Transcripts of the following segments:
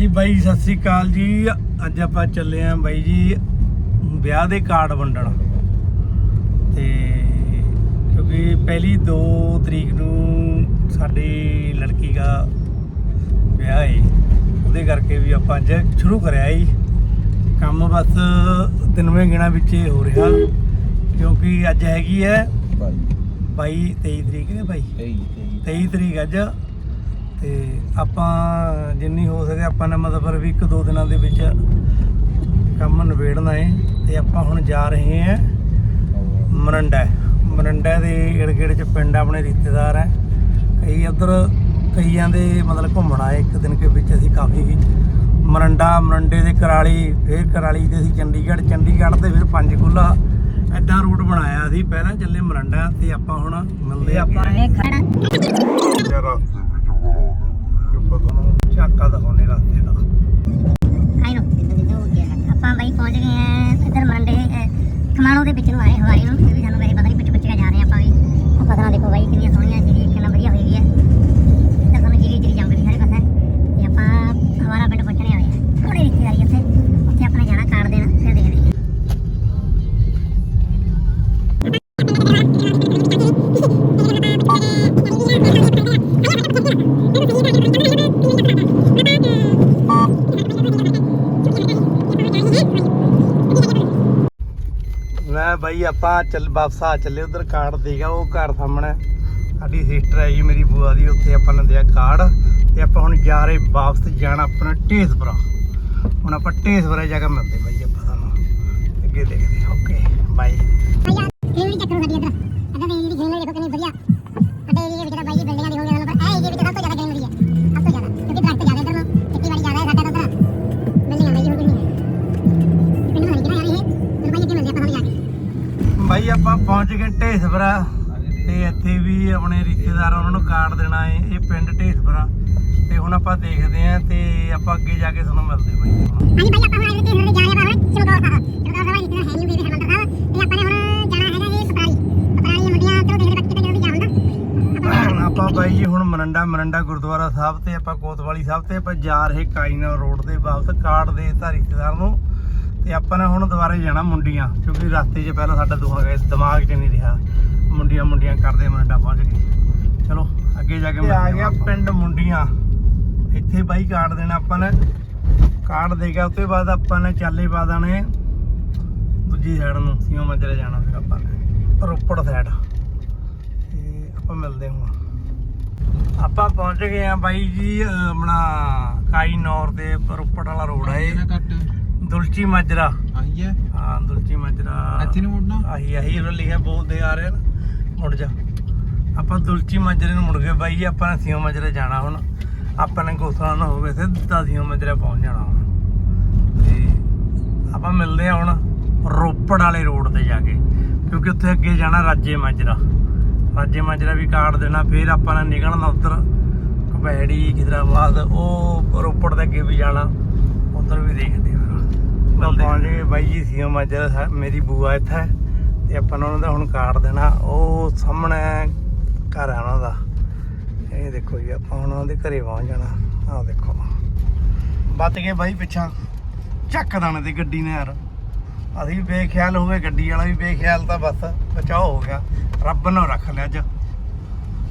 ਹਾਂਜੀ ਬਾਈ ਸਤਿ ਸ੍ਰੀ ਅਕਾਲ ਜੀ। ਅੱਜ ਆਪਾਂ ਚੱਲੇ ਆਂ ਬਾਈ ਜੀ ਵਿਆਹ ਦੇ ਕਾਰਡ ਵੰਡਣ। ਤੇ ਕਿਉਂਕਿ ਪਹਿਲੀ 2 ਤਰੀਕ ਨੂੰ ਸਾਡੀ ਲੜਕੀ ਦਾ ਵਿਆਹ ਹੈ ਉਹਦੇ ਕਰਕੇ ਵੀ ਆਪਾਂ ਅੱਜ ਸ਼ੁਰੂ ਕਰਿਆ ਜੀ ਕੰਮ ਬਸ ਦਿਨਵੇਂ ਗਿਣਾ ਵਿੱਚ ਹੀ ਹੋ ਰਿਹਾ। ਕਿਉਂਕਿ ਅੱਜ ਹੈਗੀ ਹੈ 22 23 ਤਰੀਕ ਨੇ ਭਾਈ 23 ਤਰੀਕ ਅੱਜ। ਤੇ ਆਪਾਂ ਜਿੰਨੀ ਹੋ ਸਕੇ ਆਪਾਂ ਨੇ ਮਤਲਬ ਵੀ ਇੱਕ ਦੋ ਦਿਨਾਂ ਦੇ ਵਿੱਚ ਕੰਮ ਨਿਬੇੜਨਾ ਹੈ ਤੇ ਆਪਾਂ ਹੁਣ ਜਾ ਰਹੇ ਹਾਂ ਮਰੰਡਾ ਮਰੰਡਾ ਦੇ ਏੜ ਗੇੜ ਚ ਪਿੰਡ ਆਪਣੇ ਰਿਸ਼ਤੇਦਾਰ ਹੈ ਕਈ ਉਧਰ ਕਈਆਂ ਦੇ ਮਤਲਬ ਘੁੰਮਣ ਆਏ ਇੱਕ ਦਿਨ ਕੇ ਵਿੱਚ ਅਸੀਂ ਕਾਫੀ ਮਰੰਡਾ ਮਰੰਡੇ ਦੇ ਕਰਾਲੀ ਫਿਰ ਕਰਾਲੀ ਤੇ ਅਸੀਂ ਚੰਡੀਗੜ੍ਹ ਚੰਡੀਗੜ੍ਹ ਤੇ ਫਿਰ ਪੰਜਕੂਲਾ ਐਡਾ ਰੂਟ ਬਣਾਇਆ ਸੀ। ਪਹਿਲਾਂ ਚੱਲੇ ਮਰੰਡਾ ਤੇ ਆਪਾਂ ਹੁਣ ਮਿਲਦੇ ਆਪਾਂ ਯਾਰ ਝਾਕਾ ਦਿਖਾਉਣੇ ਰਸਤੇ ਦਾ ਆਈ ਨੋ ਆਪਾਂ ਬਾਈ ਪਹੁੰਚ ਗਏ ਆ ਇੱਧਰ ਮੰਡੇ ਅਹ, ਦੇ ਵਿੱਚ ਨੂੰ ਆਏ ਹਵਾਰੇ ਨੂੰ ਇਹ ਵੀ ਸਾਨੂੰ ਵੈਸੇ ਪਤਾ ਨਹੀਂ ਪਿੱਛੇ ਪਿੱਛੇ ਜਾ ਰਹੇ ਆ ਆਪਾਂ ਵੀ। ਉਹ ਫਸਲਾਂ ਦੇਖੋ ਬਾਈ ਕਿੰਨੀਆਂ ਸੋਹਣੀਆਂ ਜਿਹੜੀ ਕਿੰਨਾ ਵਧੀਆ ਹੋਈ ਹੈ ਇੱਧਰ ਸਾਨੂੰ ਜਿਹੜੀ ਜਿਹੜੀ ਜੰਗਲੀ ਸਾਰੇ ਪਾਸੇ ਤੇ ਆਪਾਂ ਹਵਾਰਾ ਪਿੰਡ ਪਹੁੰਚਣੇ ਆ। ਮੈਂ ਬਾਈ ਆਪਾਂ ਚੱਲ ਵਾਪਸ ਆ ਚੱਲੇ ਉਧਰ ਕਾਰਡ ਦੇਗਾ ਉਹ ਘਰ ਸਾਹਮਣੇ। ਸਾਡੀ ਸਿਸਟਰ ਹੈ ਜੀ, ਮੇਰੀ ਬੂਆ ਦੀ, ਉੱਥੇ ਆਪਾਂ ਨੇ ਦਿਆ ਕਾਰਡ। ਤੇ ਆਪਾਂ ਹੁਣ ਜਾ ਰਹੇ ਵਾਪਸ ਜਾਣਾ ਆਪਣਾ ਢੇਸਪੁਰਾ ਹੁਣ ਆਪਾਂ ਢੇਸਪੁਰਾ ਜਾ ਕੇ ਮਿਲਦੇ ਬਾਈ ਆਪਾਂ ਤੁਹਾਨੂੰ। ਅੱਗੇ ਦੇਖਦੇ ਓਕੇ ਬਾਈ ਪਹੁੰਚ ਗਏ ਢੇਸਪੁਰਾ। ਤੇ ਇੱਥੇ ਵੀ ਆਪਣੇ ਰਿਸ਼ਤੇਦਾਰ ਉਹਨਾਂ ਨੂੰ ਕਾਰਡ ਦੇਣਾ ਹੈ। ਇਹ ਪਿੰਡ ਢੇਸਪੁਰਾ। ਤੇ ਹੁਣ ਆਪਾਂ ਦੇਖਦੇ ਆਂ ਤੇ ਆਪਾਂ ਅੱਗੇ ਜਾ ਕੇ ਤੁਹਾਨੂੰ ਮਿਲਦੇ ਬਾਈ। ਹਾਂਜੀ ਬਾਈ ਆਪਾਂ ਹੁਣ ਇਹਦੇ ਤੇ ਜਾ ਰਹੇ ਹਾਂ ਚਮਕੌਰ ਸਾਹਿਬ। ਚਮਕੌਰ ਸਾਹਿਬ ਜਿੱਥੇ ਹੈ ਨਹੀਂ ਬੇਬੀ ਹਰਮੰਦਰ ਸਾਹਿਬ। ਤੇ ਆਪਾਂ ਨੇ ਹੁਣ ਜਾਣਾ ਹੈਗਾ ਜੀ ਪਪਰਾਲੀ ਪਪਰਾਲੀ ਮੁੰਡਿਆਂ ਤੋਂ ਦੇਖਦੇ ਬੱਚੇ ਤੇ ਜਦੋਂ ਵੀ ਜਾ ਹੁੰਦਾ। ਆਪਾਂ ਆਪਾਂ ਬਾਈ ਜੀ ਹੁਣ ਮਰੰਡਾ ਮਰੰਡਾ ਗੁਰਦੁਆਰਾ ਸਾਹਿਬ ਤੇ ਆਪਾਂ ਕੋਤਵਾਲੀ ਸਾਹਿਬ ਤੇ ਆਪਾਂ ਜਾ ਰਹੇ ਕਾਈਨਾ ਰੋਡ ਦੇ ਵਾਪਸ ਕਾਰਡ ਦੇ ਧਾਰੀ ਰਿਸ਼ਤੇਦਾਰ ਨੂੰ। ਤੇ ਆਪਾਂ ਨੇ ਹੁਣ ਦੁਬਾਰੇ ਜਾਣਾ ਮੁੰਡੀਆਂ ਕਿਉਂਕਿ ਰਸਤੇ 'ਚ ਪਹਿਲਾਂ ਸਾਡਾ ਦੋਹਾਂ ਦਾ ਦਿਮਾਗ 'ਚ ਨਹੀਂ ਰਿਹਾ। ਮੁੰਡੀਆਂ ਮੁੰਡੀਆਂ ਕਰਦੇ ਮਰੰਡਾ ਪਹੁੰਚ ਗਏ। ਚਲੋ ਅੱਗੇ ਜਾ ਕੇ ਆ ਗਿਆ ਪਿੰਡ ਮੁੰਡੀਆਂ। ਇੱਥੇ ਬਾਈ ਕਾਰਡ ਦੇਣਾ ਆਪਾਂ ਨੇ। ਕਾਰਡ ਦੇ ਗਿਆ ਉਸ ਤੋਂ ਬਾਅਦ ਆਪਾਂ ਨੇ ਚਾਲੇ ਬਾਦਾਂ ਨੇ ਦੂਜੀ ਸਾਈਡ ਨੂੰ। ਸੀਓ ਮੰਜਰੇ ਜਾਣਾ ਫਿਰ ਆਪਾਂ ਨੇ। ਰੋਪੜ ਸਾਈਡ ਤੇ ਆਪਾਂ ਮਿਲਦੇ ਹਾਂ ਆਪਾਂ ਪਹੁੰਚ ਗਏ ਆ ਬਾਈ ਜੀ ਆਪਣਾ ਕਾਈ ਨੌਰ ਦੇ ਰੋਪੜ ਵਾਲਾ ਰੋਡ ਹੈ ਇਹ। ਦੁਲਚੀ ਮਾਜਰਾ। ਆਈ ਹੈ। ਹਾਂ ਦੁਲਚੀ ਮਾਜਰਾ। ਇੱਥੇ ਨੂੰ ਮੁੜਨਾ? ਆਹੀ ਆਹੀ ਉਹ ਲਿਖਿਆ ਬੋਲਦੇ ਆ ਰਹੇ ਨਾ ਮੁੜ ਜਾ। ਆਪਾਂ ਦੁਲਚੀ ਮਾਜਰੇ ਨੂੰ ਮੁੜ ਗਏ ਬਾਈ ਜੀ ਆਪਾਂ ਨੇ ਸੀਓ ਮਾਜਰੇ ਜਾਣਾ ਹੁਣ। ਆਪਾਂ ਨੇ ਗੋਸਲਾ ਨਾ ਹੋਵੇ ਸਿੱਧਾ ਸੀਓ ਮਾਜਰੇ ਪਹੁੰਚ ਜਾਣਾ ਹੁਣ। ਤੇ ਆਪਾਂ ਮਿਲਦੇ ਆ ਹੁਣ ਰੋਪੜ ਵਾਲੇ ਰੋਡ ਤੇ ਜਾ ਕੇ ਕਿਉਂਕਿ ਉੱਥੇ ਅੱਗੇ ਜਾਣਾ ਰਾਜੇ ਮਾਜਰਾ। ਰਾਜੇ ਮਾਜਰਾ ਵੀ ਕਾਰਡ ਦੇਣਾ ਫਿਰ ਆਪਾਂ ਨੇ ਨਿਕਲਣਾ ਉੱਧਰ। ਕਪੈੜੀ ਖਿਦਰਾਬਾਦ ਉਹ ਰੋਪੜ ਦੇ ਅੱਗੇ ਵੀ ਜਾਣਾ ਉੱਧਰ ਵੀ ਦੇਖਦੇ ਆ ਪਹੁੰਚ ਗਏ ਬਾਈ ਜੀ ਸੀਓ ਮਾਜਰਾ ਮੇਰੀ ਬੂਆ ਇੱਥੇ ਹੈ ਤੇ ਆਪਾਂ ਨੂੰ ਉਹਨਾਂ ਦਾ ਹੁਣ ਕਾਰਡ ਦੇਣਾ, ਉਹ ਸਾਹਮਣੇ ਘਰ ਆ ਉਹਨਾਂ ਦਾ। ਇਹ ਦੇਖੋ ਜੀ, ਆਪਾਂ ਹੁਣ ਉਹਨਾਂ ਦੇ ਘਰੇ ਪਹੁੰਚ ਜਾਣਾ। ਆਹ ਦੇਖੋ। ਬੱਤ ਗਏ ਬਾਈ ਪਿੱਛਾ ਚੱਕ ਦਾਣੇ ਤੇ ਗੱਡੀ ਨੇ ਯਾਰ। ਅਸੀਂ ਵੀ ਬੇਖਿਆਲ ਹੋ ਗਏ, ਗੱਡੀ ਵਾਲਾ ਵੀ ਬੇਖਿਆਲ ਤਾਂ ਬਸ ਬਚਾਓ ਹੋ ਗਿਆ। ਰੱਬ ਨੇ ਰੱਖ ਲਿਆ ਅੱਜ।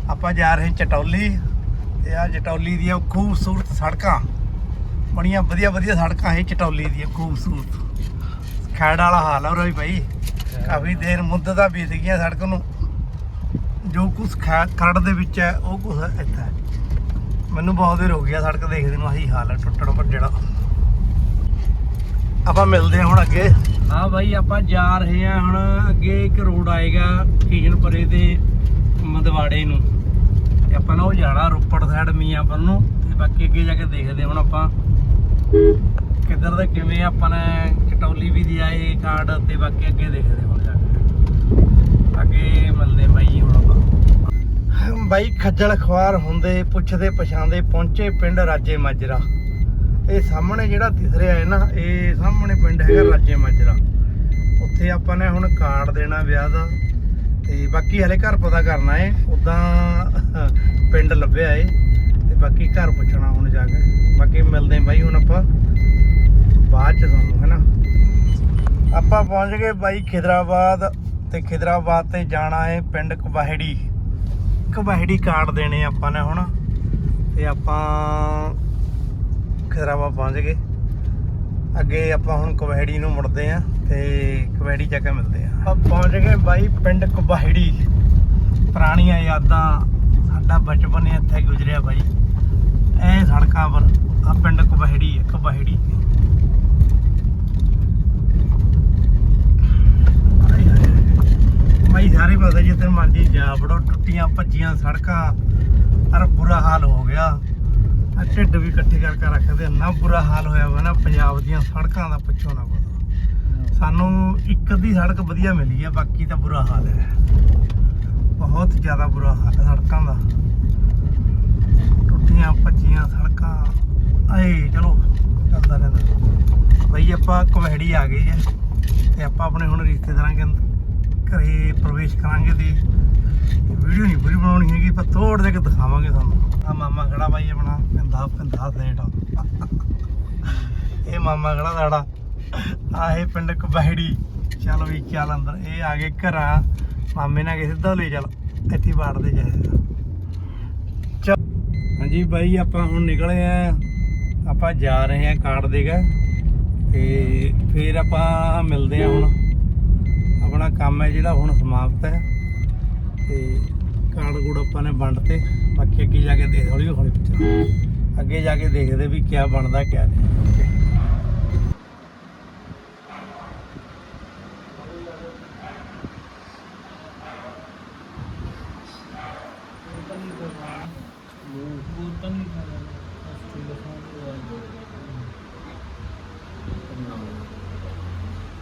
ਆਪਾਂ ਜਾ ਰਹੇ ਚਟੌਲੀ, ਤੇ ਆ ਚਟੌਲੀ ਦੀਆਂ ਖੂਬਸੂਰਤ ਸੜਕਾਂ। ਬੜੀਆਂ ਵਧੀਆ ਵਧੀਆ ਸੜਕਾਂ ਹੈ ਚਟੌਲੀ ਦੀਆਂ, ਖੂਬਸੂਰਤ। ਖੈੜ ਵਾਲਾ ਹਾਲ ਹੈ ਉਹਦਾ ਵੀ ਭਾਈ ਕਾਫੀ ਦੇਰ ਮੁੱਦਤਾਂ ਬੀਤ ਗਈਆਂ ਸੜਕ ਨੂੰ। ਜੋ ਕੁਝ ਖਰੜ ਦੇ ਵਿੱਚ ਹੈ, ਉਹ ਕੁਝ ਇੱਥੇ ਮੈਨੂੰ ਬਹੁਤ ਦੇਰ ਹੋ ਗਿਆ ਸੜਕ ਦੇਖਦੇ ਨੂੰ, ਆਹੀ ਹਾਲ ਹੈ ਟੁੱਟਣ ਭੱਜਣਾ ਆਪਾਂ ਮਿਲਦੇ ਹਾਂ ਹੁਣ ਅੱਗੇ। ਹਾਂ ਬਾਈ, ਆਪਾਂ ਜਾ ਰਹੇ ਹਾਂ ਹੁਣ, ਅੱਗੇ ਇੱਕ ਰੋਡ ਆਏਗਾ ਕੀਜਨਪੁਰੇ ਦੇ ਮਦਵਾੜੇ ਨੂੰ। ਤੇ ਆਪਾਂ ਨੂੰ ਉਹ ਜਾਣਾ ਰੋਪੜ ਸਾਈਡ ਮੀਆਂਪੁਰ ਨੂੰ, ਤੇ ਬਾਕੀ ਅੱਗੇ ਜਾ ਕੇ ਦੇਖਦੇ ਹਾਂ ਹੁਣ ਆਪਾਂ। ਕਿੱਧਰ ਦਾ ਕਿਵੇਂ ਆਪਾਂ ਨੇ ਚਟੌਲੀ ਵੀ ਦੀ ਆਏ ਕਾਰਡ ਤੇ ਬਾਕੀ ਅੱਗੇ ਦੇਖਦੇ ਹੁਣ ਜਾ ਕੇ। ਅੱਗੇ ਮਿਲਦੇ ਬਾਈ ਹੁਣ ਆਪਾਂ। ਬਾਈ ਖੱਜਲ ਖਵਾਰ ਹੁੰਦੇ, ਪੁੱਛਦੇ, ਪਛਾਣਦੇ, ਪਹੁੰਚੇ ਪਿੰਡ ਰਾਜੇ ਮਾਜਰਾ। ਇਹ ਸਾਹਮਣੇ ਜਿਹੜਾ ਦਿਸ ਰਿਹਾ ਹੈ ਨਾ, ਇਹ ਸਾਹਮਣੇ ਪਿੰਡ ਹੈਗਾ ਰਾਜੇ ਮਾਜਰਾ। ਉੱਥੇ ਆਪਾਂ ਨੇ ਹੁਣ ਕਾਰਡ ਦੇਣਾ ਵਿਆਹ ਦਾ, ਤੇ ਬਾਕੀ ਹਲੇ ਘਰ ਪਤਾ ਕਰਨਾ ਏ ਉਦਾਂ ਪਿੰਡ ਲੱਭਿਆ ਏ ਬਾਕੀ ਘਰ ਪੁੱਛਣਾ ਹੁਣ ਜਾ ਕੇ। ਬਾਕੀ ਮਿਲਦੇ ਆਂ ਬਾਈ ਹੁਣ ਆਪਾਂ। ਬਾਅਦ ਚ ਤੁਹਾਨੂੰ ਹੈਨਾ ਆਪਾਂ ਪਹੁੰਚ ਗਏ ਬਾਈ ਖਿਦਰਾਬਾਦ ਤੇ ਖਿਦਰਾਬਾਦ ਤੇ ਜਾਣਾ ਹੈ ਪਿੰਡ ਕਬਾਹੜੀ ਕਬਾਹੜੀ ਕਾਰਡ ਦੇਣੇ ਆਪਾਂ ਨੇ ਹੁਣ। ਤੇ ਆਪਾਂ ਖਿਦਰਾਬਾਦ ਪਹੁੰਚ ਗਏ। ਅੱਗੇ ਆਪਾਂ ਹੁਣ ਕਬਾਹੜੀ ਨੂੰ ਮੁੜਦੇ ਆਂ ਤੇ ਕਬਾਹੜੀ ਜਾ ਕੇ ਮਿਲਦੇ ਆਂ ਆਪਾਂ ਪਹੁੰਚ ਗਏ ਬਾਈ ਪਿੰਡ ਕਬਾਹੜੀ ਪੁਰਾਣੀਆਂ ਯਾਦਾਂ ਸਾਡਾ ਬਚਪਨ ਇੱਥੇ ਗੁਜ਼ਰਿਆ ਬਾਈ। ਐ ਸੜਕਾਂ ਪਰ, ਆ ਪਿੰਡ ਕਬਾਹੜੀ ਹੈ ਕਬਾਹੜੀ। ਆਏ ਹਾਏ। ਬਾਈ ਸਾਰੇ ਪਾਸੇ ਜਿੱਥੇ ਮਰਜ਼ੀ ਜਾ ਬੜੋ ਟੁੱਟੀਆਂ ਭੱਜੀਆਂ ਸੜਕਾਂ ਅਰ ਬੁਰਾ ਹਾਲ ਹੋ ਗਿਆ। ਆ ਢਿੱਡ ਵੀ ਇਕੱਠੇ ਕਰਕੇ ਰੱਖਦੇ ਇੰਨਾ ਬੁਰਾ ਹਾਲ ਹੋਇਆ ਵਾ ਨਾ, ਪੰਜਾਬ ਦੀਆਂ ਸੜਕਾਂ ਦਾ ਪੁੱਛੋ ਨਾ ਕੁਛ। ਸਾਨੂੰ ਇੱਕ ਅੱਧੀ ਸੜਕ ਵਧੀਆ ਮਿਲੀ ਹੈ ਬਾਕੀ ਤਾਂ ਬੁਰਾ ਹਾਲ ਹੈ। ਬਹੁਤ ਜ਼ਿਆਦਾ ਬੁਰਾ ਹਾਲ ਹੈ ਸੜਕਾਂ ਦਾ। ਟੁੱਟੀਆਂ ਭੱਜੀਆਂ ਸੜਕਾਂ। ਆਏ, ਚਲੋ, ਚੱਲਦਾ ਰਹਿੰਦਾ। ਬਈ ਆਪਾਂ ਕੁਵੈੜੀ ਆ ਗਏ ਜੀ ਤੇ ਆਪਾਂ ਆਪਣੇ ਹੁਣ ਰਿਸ਼ਤੇਦਾਰਾਂ ਦੇ ਘਰੇ ਪ੍ਰਵੇਸ਼ ਕਰਾਂਗੇ ਤੇ ਵੀਡੀਓ ਨਹੀਂ ਪੂਰੀ ਬਣਾਉਣੀ ਹੈਗੀ, ਪਰ ਥੋੜ੍ਹਾ ਜਿਹਾ ਦਿਖਾਵਾਂਗੇ ਤੁਹਾਨੂੰ। ਆ ਮਾਮਾ ਖੜਾ ਬਾਈ ਆਪਣਾ, ਪਿੰਦਾ ਪਿੰਦਾ ਸੇਟ ਇਹ ਮਾਮਾ ਖੜਾ ਸਾਡਾ। ਆ ਇਹ ਪਿੰਡ ਕਬਹਿੜੀ ਚਲ ਵੀ ਚੱਲ ਅੰਦਰ। ਇਹ ਆ ਗਏ ਘਰਾਂ। ਮਾਮੇ ਨਾਲ ਕਿਸੇ ਸਿੱਧਾ ਲੈ ਚੱਲ। ਇੱਥੇ ਬਾੜਦੇ ਜਾਏ ਚੱਲ। ਹਾਂਜੀ ਬਾਈ, ਆਪਾਂ ਹੁਣ ਨਿਕਲੇ ਆ। ਆਪਾਂ ਜਾ ਰਹੇ ਆ ਕਾਰਡ ਦੇਗਾ ਤੇ ਫਿਰ ਆਪਾਂ ਮਿਲਦੇ ਆ ਹੁਣ। ਆਪਣਾ ਕੰਮ ਹੈ ਜਿਹੜਾ ਹੁਣ ਸਮਾਪਤ ਹੈ। ਤੇ ਕਾਰਡ ਕੂੜ ਆਪਾਂ ਨੇ ਵੰਡਤੇ ਬਾਕੀ ਅੱਗੇ ਜਾ ਕੇ ਦੇਖ ਹੌਲੀ ਹੌਲੀ ਪੁੱਛਾਂ ਅੱਗੇ ਜਾ ਕੇ ਦੇਖਦੇ ਵੀ ਕੀ ਬਣਦਾ ਕੀ ਨਹੀਂ।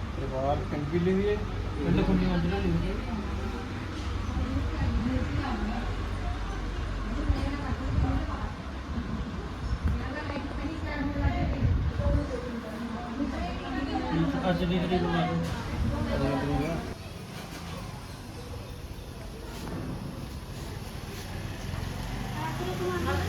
ਓਕੇ ਬਾਹਰ ਕੰਗੀ ਲਈ ਹੈ ਅੱਜ ਦੀ ਤਰੀਕ ਨੂੰ ਕੱਟ